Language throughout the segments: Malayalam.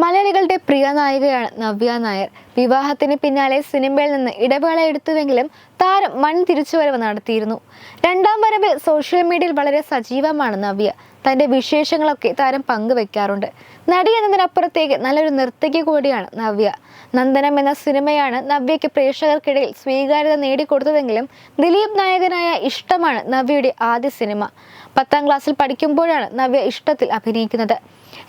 മലയാളികളുടെ പ്രിയ നായികയാണ് നവ്യ നായർ. വിവാഹത്തിന് പിന്നാലെ സിനിമയിൽ നിന്ന് ഇടവേള എടുത്തുവെങ്കിലും താരം മൺ തിരിച്ചുവരവ് നടത്തിയിരുന്നു. രണ്ടാം വരവിൽ സോഷ്യൽ മീഡിയയിൽ വളരെ സജീവമാണ് നവ്യ. തന്റെ വിശേഷങ്ങളൊക്കെ താരം പങ്കുവെക്കാറുണ്ട്. നടി എന്നതിനപ്പുറത്തേക്ക് നല്ലൊരു നർത്തകി കൂടിയാണ് നവ്യ. നന്ദനം എന്ന സിനിമയാണ് നവ്യയ്ക്ക് പ്രേക്ഷകർക്കിടയിൽ സ്വീകാര്യത നേടിക്കൊടുത്തതെങ്കിലും ദിലീപ് നായകനായ ഇഷ്ടമാണ് നവ്യയുടെ ആദ്യ സിനിമ. പത്താം ക്ലാസ്സിൽ പഠിക്കുമ്പോഴാണ് നവ്യ ഇഷ്ടത്തിൽ അഭിനയിക്കുന്നത്.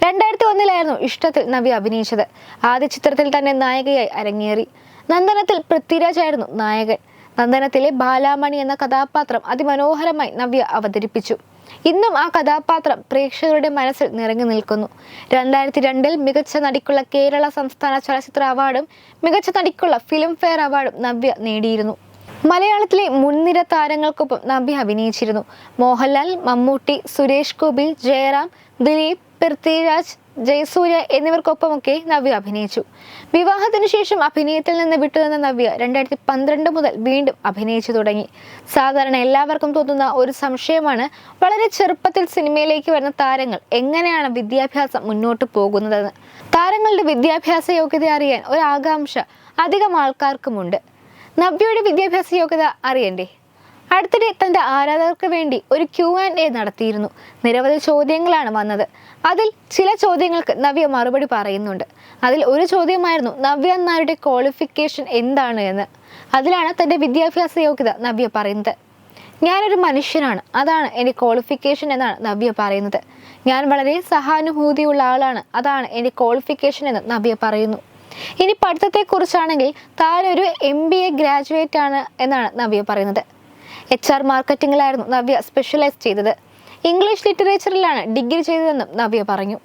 രണ്ടായിരത്തി ഒന്നിലായിരുന്നു ഇഷ്ടത്തിൽ നവ്യ അഭിനയിച്ചത്. ആദ്യ ചിത്രത്തിൽ തന്നെ നായികയായി അരങ്ങേറി. നന്ദനത്തിൽ പൃഥ്വിരാജ് ആയിരുന്നു നായകൻ. നന്ദനത്തിലെ ബാലാമണി എന്ന കഥാപാത്രം അതിമനോഹരമായി നവ്യ അവതരിപ്പിച്ചു. ഇന്നും ആ കഥാപാത്രം പ്രേക്ഷകരുടെ മനസ്സിൽ നിറഞ്ഞു നിൽക്കുന്നു. രണ്ടായിരത്തി രണ്ടിൽ മികച്ച നടിക്കുള്ള കേരള സംസ്ഥാന ചലച്ചിത്ര അവാർഡും മികച്ച നടിക്കുള്ള ഫിലിം ഫെയർ അവാർഡും നവ്യ നേടിയിരുന്നു. മലയാളത്തിലെ മുൻനിര താരങ്ങൾക്കൊപ്പം നവ്യ അഭിനയിച്ചിരുന്നു. മോഹൻലാൽ മമ്മൂട്ടി സുരേഷ് ഗോപി ജയറാം ദിലീപ് പൃഥ്വിരാജ് ജയസൂര്യ എന്നിവർക്കൊപ്പമൊക്കെ നവ്യ അഭിനയിച്ചു. വിവാഹത്തിന് ശേഷം അഭിനയത്തിൽ നിന്ന് വിട്ടുനിന്ന നവ്യ രണ്ടായിരത്തി പന്ത്രണ്ട് മുതൽ വീണ്ടും അഭിനയിച്ചു തുടങ്ങി. സാധാരണ എല്ലാവർക്കും തോന്നുന്ന ഒരു സംശയമാണ് വളരെ ചെറുപ്പത്തിൽ സിനിമയിലേക്ക് വരുന്ന താരങ്ങൾ എങ്ങനെയാണ് വിദ്യാഭ്യാസം മുന്നോട്ട് പോകുന്നതെന്ന്. താരങ്ങളുടെ വിദ്യാഭ്യാസ യോഗ്യത അറിയാൻ ഒരു ആകാംക്ഷ അധികം ആൾക്കാർക്കുമുണ്ട്. നവ്യയുടെ വിദ്യാഭ്യാസ യോഗ്യത അറിയണ്ടേ? അടുത്തിടെ തന്റെ ആരാധകർക്ക് വേണ്ടി ഒരു ക്യൂ ആൻഡ് എ നടത്തിയിരുന്നു. നിരവധി ചോദ്യങ്ങളാണ് വന്നത്. അതിൽ ചില ചോദ്യങ്ങൾക്ക് നവ്യ മറുപടി പറയുന്നുണ്ട്. അതിൽ ഒരു ചോദ്യമായിരുന്നു നവ്യ നായരുടെ ക്വാളിഫിക്കേഷൻ എന്താണ് എന്ന്? അതിലാണ് തന്റെ വിദ്യാഭ്യാസ യോഗ്യത നവ്യ പറയുന്നത്. ഞാനൊരു മനുഷ്യനാണ് അതാണ് എന്റെ ക്വാളിഫിക്കേഷൻ എന്നാണ് നവ്യ പറയുന്നത്. ഞാൻ വളരെ സഹാനുഭൂതിയുള്ള ആളാണ് അതാണ് എന്റെ ക്വാളിഫിക്കേഷൻ എന്ന് നവ്യ പറയുന്നു. ഇനി പഠിത്തത്തെക്കുറിച്ചാണെങ്കിൽ താനൊരു എം ബി എ ഗ്രാജുവേറ്റ് ആണ് എന്നാണ് നവ്യ പറയുന്നത്. എച്ച് ആർ മാർക്കറ്റിംഗിലായിരുന്നു നവ്യ സ്പെഷ്യലൈസ് ചെയ്തത്. ഇംഗ്ലീഷ് ലിറ്ററേച്ചറിലാണ് ഡിഗ്രി ചെയ്തതെന്നും നവ്യ പറഞ്ഞു.